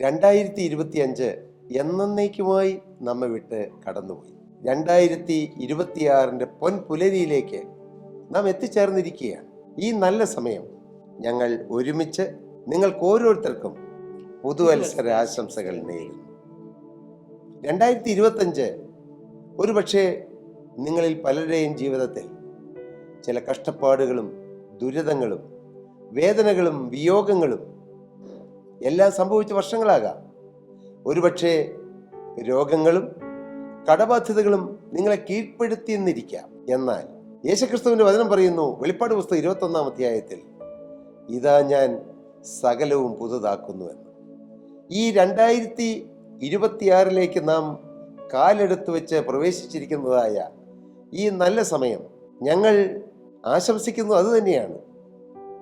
രണ്ടായിരത്തി ഇരുപത്തി അഞ്ച് എന്നേക്കുമായി നമ്മെ വിട്ട് കടന്നുപോയി. രണ്ടായിരത്തി ഇരുപത്തിയാറിന്റെ പൊൻപുലരിയിലേക്ക് നാം എത്തിച്ചേർന്നിരിക്കുകയാണ്. ഈ നല്ല സമയം ഞങ്ങൾ ഒരുമിച്ച് നിങ്ങൾക്ക് ഓരോരുത്തർക്കും പുതുവത്സര ആശംസകൾ നേരുന്നു. രണ്ടായിരത്തി ഇരുപത്തഞ്ച് ഒരുപക്ഷെ നിങ്ങളിൽ പലരുടെയും ജീവിതത്തിൽ ചില കഷ്ടപ്പാടുകളും ദുരിതങ്ങളും വേദനകളും വിയോഗങ്ങളും എല്ലാം സംഭവിച്ച വർഷങ്ങളാകാം. ഒരുപക്ഷെ രോഗങ്ങളും കടബാധ്യതകളും നിങ്ങളെ കീഴ്പ്പെടുത്തിയെന്നിരിക്കാം. എന്നാൽ യേശുക്രിസ്തുവിന്റെ വചനം പറയുന്നു വെളിപ്പാട് പുസ്തകം ഇരുപത്തൊന്നാം അധ്യായത്തിൽ ഇതാ ഞാൻ സകലവും പുതുതാക്കുന്നു എന്ന്. ഈ രണ്ടായിരത്തി ഇരുപത്തിയാറിലേക്ക് നാം കാലെടുത്തു വെച്ച് പ്രവേശിച്ചിരിക്കുന്നതായ ഈ നല്ല സമയം ഞങ്ങൾ ആശംസിക്കുന്നു അതുതന്നെയാണ്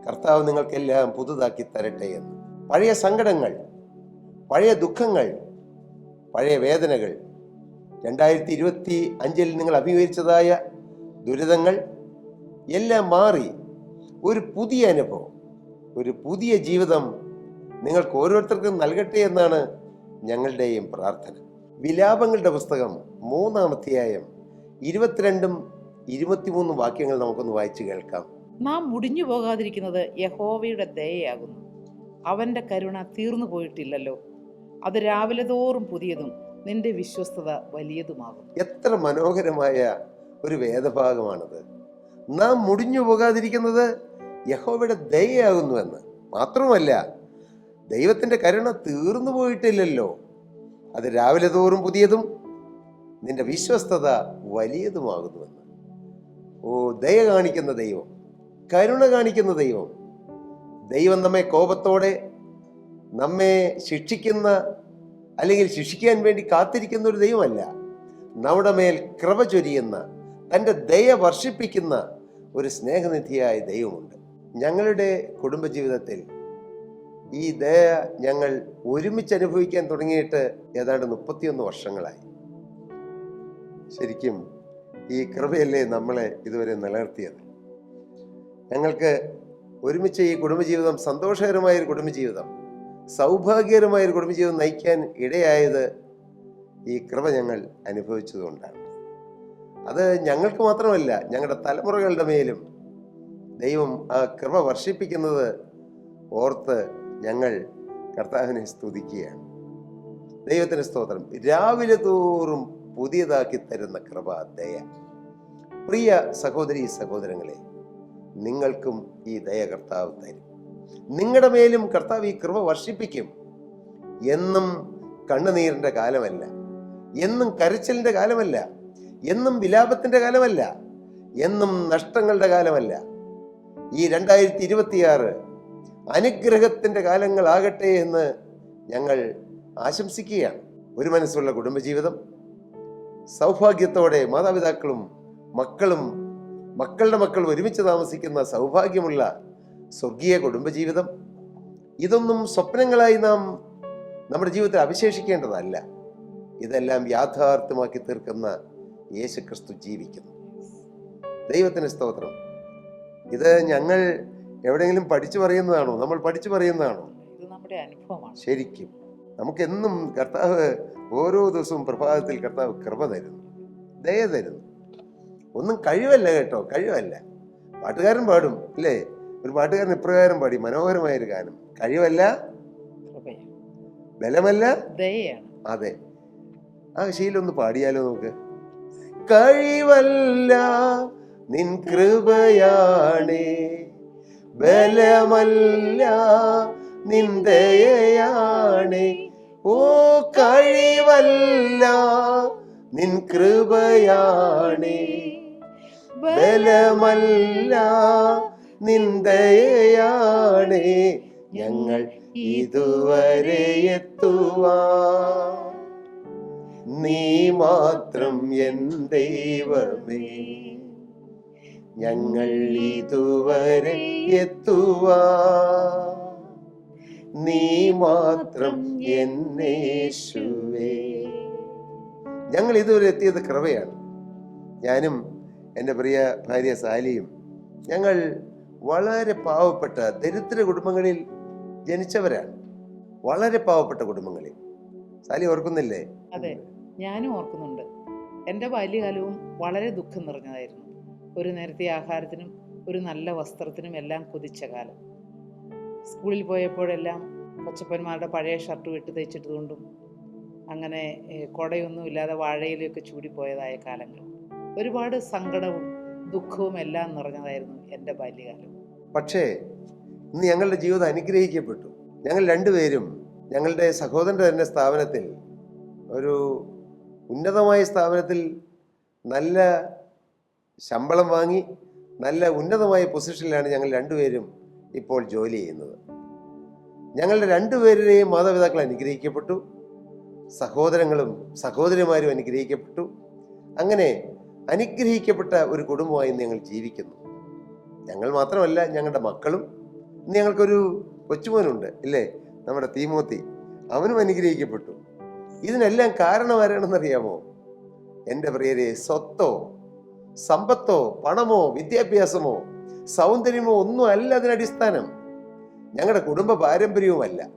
കർത്താവ് നിങ്ങൾക്കെല്ലാം പുതുതാക്കി തരട്ടെ എന്ന്. പഴയ സങ്കടങ്ങൾ പഴയ ദുഃഖങ്ങൾ പഴയ വേദനകൾ. രണ്ടായിരത്തി ഇരുപത്തി അഞ്ചിൽ നിങ്ങൾ അഭിമുഖിച്ചതായ ദുരിതങ്ങൾ എല്ലാം മാറി ഒരു പുതിയ അനുഭവം ഒരു പുതിയ ജീവിതം നിങ്ങൾക്ക് ഓരോരുത്തർക്കും നൽകട്ടെ എന്നാണ് ഞങ്ങളുടെയും പ്രാർത്ഥന. വിലാപങ്ങളുടെ പുസ്തകം മൂന്നാം അധ്യായം ഇരുപത്തിരണ്ടും ഇരുപത്തിമൂന്നും വാക്യങ്ങൾ നമുക്കൊന്ന് വായിച്ചു കേൾക്കാം. നാം മുടിഞ്ഞു പോകാതിരിക്കുന്നത് യഹോവയുടെ ദയയാകുന്നു. അവന്റെ കരുണ തീർന്നു പോയിട്ടില്ലല്ലോ. അത് രാവിലെ തോറും പുതിയതും നിന്റെ വിശ്വസ്തത വലിയതുമാകും. എത്ര മനോഹരമായ ഒരു വേദഭാഗമാണത്. നാം മുടിഞ്ഞു പോകാതിരിക്കുന്നത് യഹോവയുടെ ദയയാകുന്നുവെന്ന് മാത്രമല്ല ദൈവത്തിന്റെ കരുണ തീർന്നു പോയിട്ടില്ലല്ലോ. അത് രാവിലെ തോറും പുതിയതും നിന്റെ വിശ്വസ്തത വലിയതുമാകുന്നുവെന്ന് ഓ ദയ കാണിക്കുന്ന ദൈവം കരുണ കാണിക്കുന്ന ദൈവം. ദൈവം നമ്മെ കോപത്തോടെ നമ്മെ ശിക്ഷിക്കുന്ന അല്ലെങ്കിൽ ശിക്ഷിക്കാൻ വേണ്ടി കാത്തിരിക്കുന്ന ഒരു ദൈവമല്ല. നമ്മുടെ മേൽ കൃപ ചൊരിയുന്ന തന്റെ ദയ വർഷിപ്പിക്കുന്ന ഒരു സ്നേഹനിധിയായ ദൈവമുണ്ട്. ഞങ്ങളുടെ കുടുംബജീവിതത്തിൽ ഈ ദയ ഞങ്ങൾ ഒരുമിച്ച് അനുഭവിക്കാൻ തുടങ്ങിയിട്ട് ഏതാണ്ട് മുപ്പത്തിയൊന്ന് വർഷങ്ങളായി. ശരിക്കും ഈ കൃപയല്ലേ നമ്മളെ ഇതുവരെ നിലനിർത്തിയത്? ഞങ്ങൾക്ക് ഒരുമിച്ച് ഈ കുടുംബജീവിതം സന്തോഷകരമായ ഒരു കുടുംബജീവിതം സൗഭാഗ്യകരമായ ഒരു കുടുംബജീവിതം നയിക്കാൻ ഇടയായത് ഈ കൃപ ഞങ്ങൾ അനുഭവിച്ചതുകൊണ്ടാണ്. അത് ഞങ്ങൾക്ക് മാത്രമല്ല ഞങ്ങളുടെ തലമുറകളുടെ മേലും ദൈവം ആ കൃപ വർഷിപ്പിക്കുന്നത് ഓർത്ത് ഞങ്ങൾ കർത്താവിനെ സ്തുതിക്കുകയാണ്. ദൈവത്തിന് സ്തോത്രം. രാവിലെ തോറും പുതിയതാക്കി തരുന്ന കൃപ ദയ പ്രിയ സഹോദരി സഹോദരങ്ങളെ നിങ്ങൾക്കും ഈ ദയ കർത്താവ് തരും. നിങ്ങളുടെ മേലും കർത്താവ് ഈ കൃപ വർഷിപ്പിക്കും. എന്നും കണ്ണുനീരിന്റെ കാലമല്ല. എന്നും കരച്ചിലിന്റെ കാലമല്ല. എന്നും വിലാപത്തിന്റെ കാലമല്ല. എന്നും നഷ്ടങ്ങളുടെ കാലമല്ല. ഈ രണ്ടായിരത്തി ഇരുപത്തിയാറ് അനുഗ്രഹത്തിന്റെ കാലങ്ങളാകട്ടെ എന്ന് ഞങ്ങൾ ആശംസിക്കുകയാണ്. ഒരു മനസ്സുള്ള കുടുംബജീവിതം സൗഭാഗ്യത്തോടെ മാതാപിതാക്കളും മക്കളും മക്കളുടെ മക്കൾ ഒരുമിച്ച് താമസിക്കുന്ന സൗഭാഗ്യമുള്ള സ്വർഗീയ കുടുംബജീവിതം. ഇതൊന്നും സ്വപ്നങ്ങളായി നാം നമ്മുടെ ജീവിതത്തിൽ അവശേഷിക്കേണ്ടതല്ല. ഇതെല്ലാം യാഥാർത്ഥ്യമാക്കി തീർക്കുന്ന യേശു ക്രിസ്തു ജീവിക്കുന്നു. ദൈവത്തിന് സ്തോത്രം. ഇത് ഞങ്ങൾ എവിടെയെങ്കിലും പഠിച്ചു പറയുന്നതാണോ? നമ്മൾ പഠിച്ചു പറയുന്നതാണോ? ശരിക്കും. നമുക്കെന്നും കർത്താവ് ഓരോ ദിവസവും പ്രഭാതത്തിൽ കർത്താവ് കൃപ തരുന്നു. ദയ തരുന്നു. ഒന്നും കഴിവല്ല കേട്ടോ കഴിവല്ല. പാട്ടുകാരൻ പാടും അല്ലേ? ഒരു പാട്ടുകാരൻ ഇപ്രകാരം പാടി? മനോഹരമായ ഒരു ഗാനം. കഴിവല്ല? ബലമല്ല? അതെ. ആ ശീലൊന്ന് പാടിയാലോ നമുക്ക്? കഴിവല്ല നിൻ കൃപയാണേ. ബലമല്ല നിൻ ദയയാണേ. ഓ കഴിവല്ല നിൻ കൃപയാണേ. ബലമല്ല നിന്ദയാണ് ഞങ്ങൾ ഇതുവരെ എത്തുവാ നീ മാത്രം എൻ ദൈവമേ ഞങ്ങൾ ഇതുവരെ എത്തുവാ നീ മാത്രം എന്നേശുവേ ഞങ്ങൾ ഇതുവരെ എത്തിയത് കൃപയാണ്. ഞാനും എന്റെ പ്രിയ ഭാര്യ സാലിയും ഞങ്ങൾ വളരെ പാവപ്പെട്ട ദരിദ്ര കുടുംബങ്ങളിൽ ജനിച്ചവരാണ്. വളരെ പാവപ്പെട്ട കുടുംബങ്ങളിൽ. സാലി ഓർക്കുന്നില്ലേ? അതെ ഞാനും ഓർക്കുന്നുണ്ട്. എന്റെ ബാല്യകാലവും വളരെ ദുഃഖം നിറഞ്ഞതായിരുന്നു. ഒരു നേരത്തെ ആഹാരത്തിനും ഒരു നല്ല വസ്ത്രത്തിനും എല്ലാം കൊതിച്ച കാലം. സ്കൂളിൽ പോയപ്പോഴെല്ലാം കൊച്ചപ്പന്മാരുടെ പഴയ ഷർട്ട് വെട്ടി തയ്ച്ചിട്ടതുകൊണ്ടും അങ്ങനെ കൊടയൊന്നും ഇല്ലാതെ വാഴയിലൊക്കെ ചൂടിപ്പോയതായ കാലങ്ങൾ. ഒരുപാട് സങ്കടവും ദുഃഖവും എല്ലാം നിറഞ്ഞതായിരുന്നു എന്റെ ബാല്യകാലം. പക്ഷേ ഇന്ന് ഞങ്ങളുടെ ജീവിതം അനുഗ്രഹിക്കപ്പെട്ടു. ഞങ്ങൾ രണ്ടുപേരും ഞങ്ങളുടെ സഹോദരന്റെ തന്നെ സ്ഥാപനത്തിൽ ഒരു ഉന്നതമായ സ്ഥാപനത്തിൽ നല്ല ശമ്പളം വാങ്ങി നല്ല ഉന്നതമായ പൊസിഷനിലാണ് ഞങ്ങൾ രണ്ടുപേരും ഇപ്പോൾ ജോലി ചെയ്യുന്നത്. ഞങ്ങളുടെ രണ്ടുപേരുടെയും മാതാപിതാക്കൾ അനുഗ്രഹിക്കപ്പെട്ടു സഹോദരങ്ങളും സഹോദരിമാരും അനുഗ്രഹിക്കപ്പെട്ടു. അങ്ങനെ അനുഗ്രഹിക്കപ്പെട്ട ഒരു കുടുംബമായി ഞങ്ങൾ ജീവിക്കുന്നു. ഞങ്ങൾ മാത്രമല്ല ഞങ്ങളുടെ മക്കളും ഇന്ന് ഞങ്ങൾക്കൊരു കൊച്ചുമോനുണ്ട് ഇല്ലേ? നമ്മുടെ തീമോത്തി. അവനും അനുഗ്രഹിക്കപ്പെട്ടു. ഇതിനെല്ലാം കാരണം എന്റെ പ്രിയരെ സ്വത്തോ സമ്പത്തോ പണമോ വിദ്യാഭ്യാസമോ സൗന്ദര്യമോ ഒന്നും അല്ല അതിനടിസ്ഥാനം. ഞങ്ങളുടെ കുടുംബ പാരമ്പര്യവുമല്ല.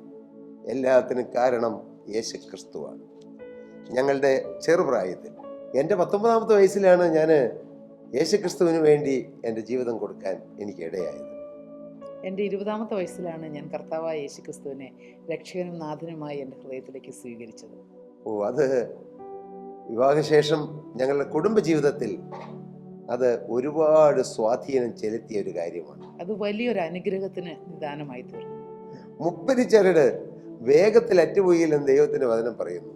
എല്ലാത്തിനും കാരണം യേശു ക്രിസ്തുവാണ് ഞങ്ങളുടെ ചെറുപ്രായത്തിൽ എന്റെ പത്തൊമ്പതാമത്തെ വയസ്സിലാണ് ഞാൻ യേശുക്രിസ്തുവിന് വേണ്ടി എന്റെ ജീവിതം കൊടുക്കാൻ എനിക്ക് ഇടയായത് എന്റെ ഇരുപതാമത്തെ വയസ്സിലാണ് ഞാൻ കർത്താവായ യേശുക്രിസ്തുവിനെ രക്ഷകനും നാഥനുമായി എന്റെ ഹൃദയത്തിലേക്ക് സ്വീകരിച്ചത്. ഓ അത് വിവാഹശേഷം ഞങ്ങളുടെ കുടുംബ ജീവിതത്തിൽ അത് ഒരുപാട് സ്വാധീനം ചെലുത്തിയ ഒരു കാര്യമാണ്. അത് വലിയൊരു അനുഗ്രഹത്തിന് നിദാനമായി തീർന്നു. മുപ്പത് ചരട് വേഗത്തിൽ അറ്റുപോയില്ലെന്ന് ദൈവത്തിന്റെ വചനം പറയുന്നു.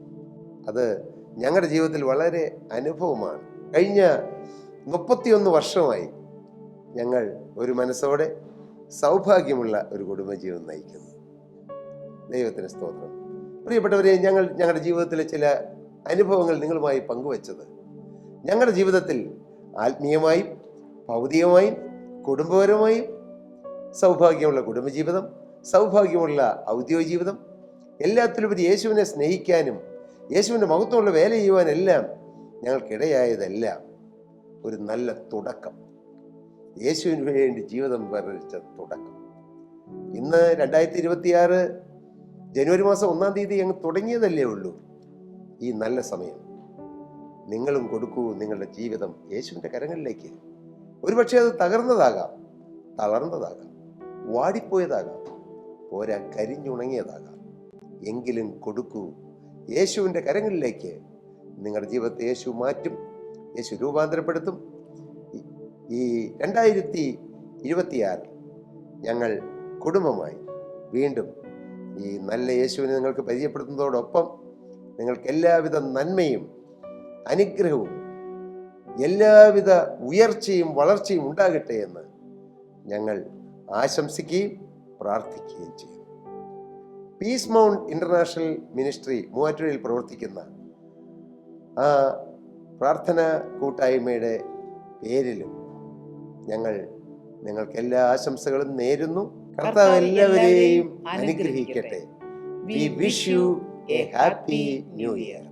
അത് ഞങ്ങളുടെ ജീവിതത്തിൽ വളരെ അനുഭവമാണ്. കഴിഞ്ഞ മുപ്പത്തിയൊന്ന് വർഷമായി ഞങ്ങൾ ഒരു മനസ്സോടെ സൗഭാഗ്യമുള്ള ഒരു കുടുംബജീവിതം നയിക്കുന്നു. ദൈവത്തിന് സ്തോത്രം. പ്രിയപ്പെട്ടവരെ ഞങ്ങൾ ഞങ്ങളുടെ ജീവിതത്തിലെ ചില അനുഭവങ്ങൾ നിങ്ങളുമായി പങ്കുവച്ചത് ഞങ്ങളുടെ ജീവിതത്തിൽ ആത്മീയമായും ഭൗതികമായും കുടുംബപരമായും സൗഭാഗ്യമുള്ള കുടുംബജീവിതം സൗഭാഗ്യമുള്ള ഔദ്യോഗിക ജീവിതം എല്ലാത്തിലുപരി യേശുവിനെ സ്നേഹിക്കാനും യേശുവിന്റെ മഹത്വമുള്ള വേല ചെയ്യുവാനെല്ലാം ഞങ്ങൾക്കിടയായതെല്ലാം ഒരു നല്ല തുടക്കം. യേശുവിന് വേണ്ടി ജീവിതം വരച്ച തുടക്കം. ഇന്ന് രണ്ടായിരത്തി ഇരുപത്തിയാറ് ജനുവരി മാസം ഒന്നാം തീയതി അങ്ങ് തുടങ്ങിയതല്ലേ ഉള്ളൂ. ഈ നല്ല സമയം. നിങ്ങളും കൊടുക്കൂ നിങ്ങളുടെ ജീവിതം യേശുവിന്റെ കരങ്ങളിലേക്ക്. ഒരുപക്ഷെ അത് തകർന്നതാകാം തളർന്നതാകാം വാടിപ്പോയതാകാം പോരാ കരിഞ്ഞുണങ്ങിയതാകാം. എങ്കിലും കൊടുക്കൂ യേശുവിന്റെ കരങ്ങളിലേക്ക് നിങ്ങളുടെ ജീവിതത്തെ യേശു മാറ്റും യേശു രൂപാന്തരപ്പെടുത്തും. ഈ- രണ്ടായിരത്തി ഇരുപത്തിയാറ് ഞങ്ങൾ കുടുംബമായി വീണ്ടും ഈ നല്ല യേശുവിനെ നിങ്ങൾക്ക് പരിചയപ്പെടുത്തുന്നതോടൊപ്പം നിങ്ങൾക്ക് എല്ലാവിധ നന്മയും അനുഗ്രഹവും എല്ലാവിധ ഉയർച്ചയും വളർച്ചയും ഉണ്ടാകട്ടെ എന്ന് ഞങ്ങൾ ആശംസിക്കുകയും പ്രാർത്ഥിക്കുകയും ചെയ്യും പീസ് മൗണ്ട് ഇന്റർനാഷണൽ മിനിസ്ട്രി മൂവാറ്റുപുഴയിൽ പ്രവർത്തിക്കുന്ന ആ പ്രാർത്ഥന കൂട്ടായ്മയുടെ പേരിലും ഞങ്ങൾ നിങ്ങൾക്ക് എല്ലാ ആശംസകളും നേരുന്നു. കർത്താവ് എല്ലാവരെയും അനുഗ്രഹിക്കട്ടെ. We wish you a happy new year